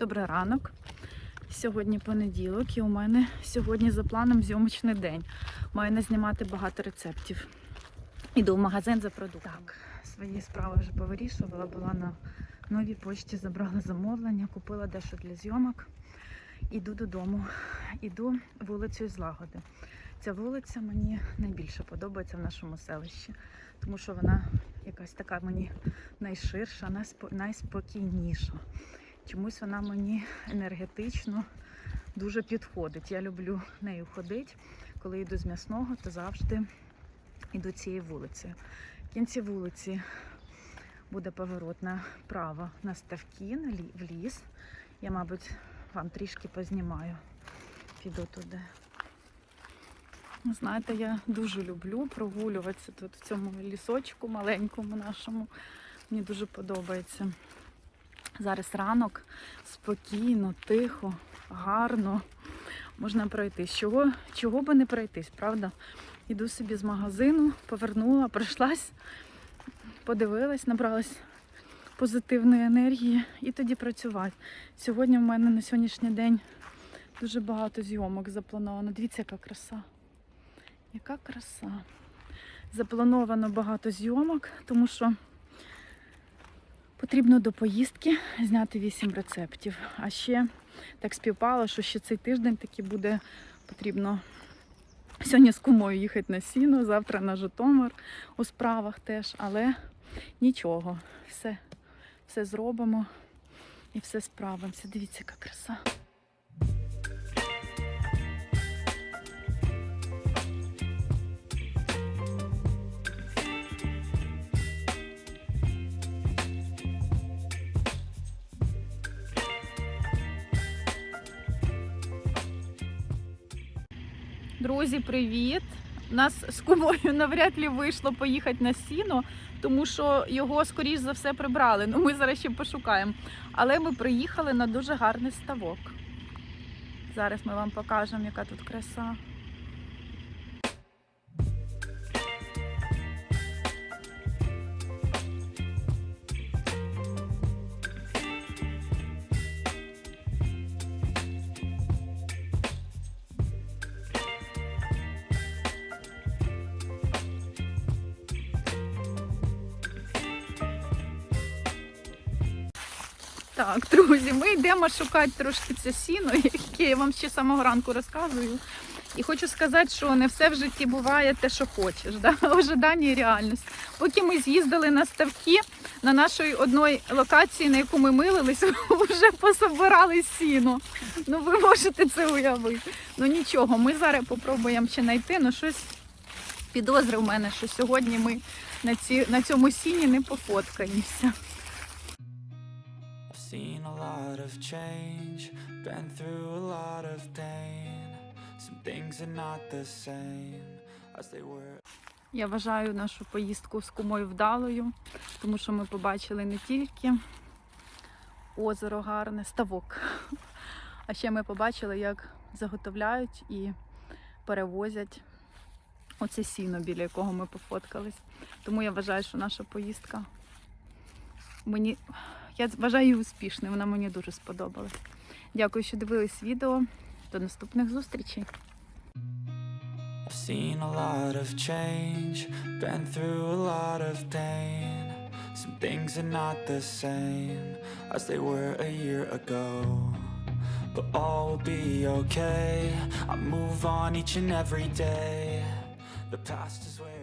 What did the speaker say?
Добрий ранок. Сьогодні понеділок, і у мене сьогодні за планом зйомочний день. Маю не знімати багато рецептів. Іду в магазин за продуктами. Так, свої справи вже повирішувала. Була на новій почті, забрала замовлення, купила дещо для зйомок. Іду додому. Іду вулицею Злагоди. Ця вулиця мені найбільше подобається в нашому селищі, тому що вона якась така мені найширша, найспокійніша. Чомусь вона мені енергетично дуже підходить. Я люблю нею ходити. Коли йду з м'ясного, то завжди йду цією вулицею. В кінці вулиці буде поворот направо на ставки, в ліс. Я, мабуть, вам трішки познімаю. Піду туди. Ну, Знаєте, я дуже люблю прогулюватися тут в цьому лісочку маленькому нашому. Мені дуже подобається. Зараз ранок, спокійно, тихо, гарно. Можна пройтись. Чого, чого би не пройтись, правда? Іду собі з магазину, повернула, пройшлась, подивилась, набралась позитивної енергії і тоді працювати. Сьогодні в мене на сьогоднішній день дуже багато зйомок заплановано. Дивіться, яка краса. Яка краса. Заплановано багато зйомок, тому що Потрібно до поїздки зняти 8 рецептів. А ще так співпало, що ще цей тиждень таки буде потрібно сьогодні з кумою їхати на сіно, завтра на Житомир у справах теж, але нічого, все, все зробимо і все справимося. Дивіться, яка краса. Друзі, привіт! Нас з кумою навряд ли вийшло поїхати на сіно, тому що його, скоріш за все, прибрали. Ну, ми зараз ще пошукаємо. Але ми приїхали на дуже гарний ставок. Зараз ми вам покажемо, яка тут краса. Так, друзі, ми йдемо шукати трошки це сіно, яке я вам ще самого ранку розказую. І хочу сказати, що не все в житті буває те, що хочеш. Да? Ожидання і реальність. Поки ми з'їздили на ставки на нашій одній локації, на яку ми милились, вже пособирали сіно. Ну ви можете це уявити. Ну нічого, ми зараз попробуємо чи знайти, ну щось підозри в мене, що сьогодні ми на, ці, на цьому сіні не пофоткаємося. Lot of change, been through a lot of pain. Some things are not the same as they were. Я вважаю нашу поїздку з кумою вдалою, тому що ми побачили не тільки озеро гарне, ставок, а ще ми побачили, як заготовляють і перевозять оце сіно, біля якого ми пофоткались. Тому я вважаю, що наша поїздка мені я вважаю успішною, вона мені дуже сподобалась. Дякую, що дивились відео. До наступних зустрічей. I've seen a lot of change, been through a lot of pain. Some things are not the same as they were a year ago. But all will be okay. I move on each and every day. The past is where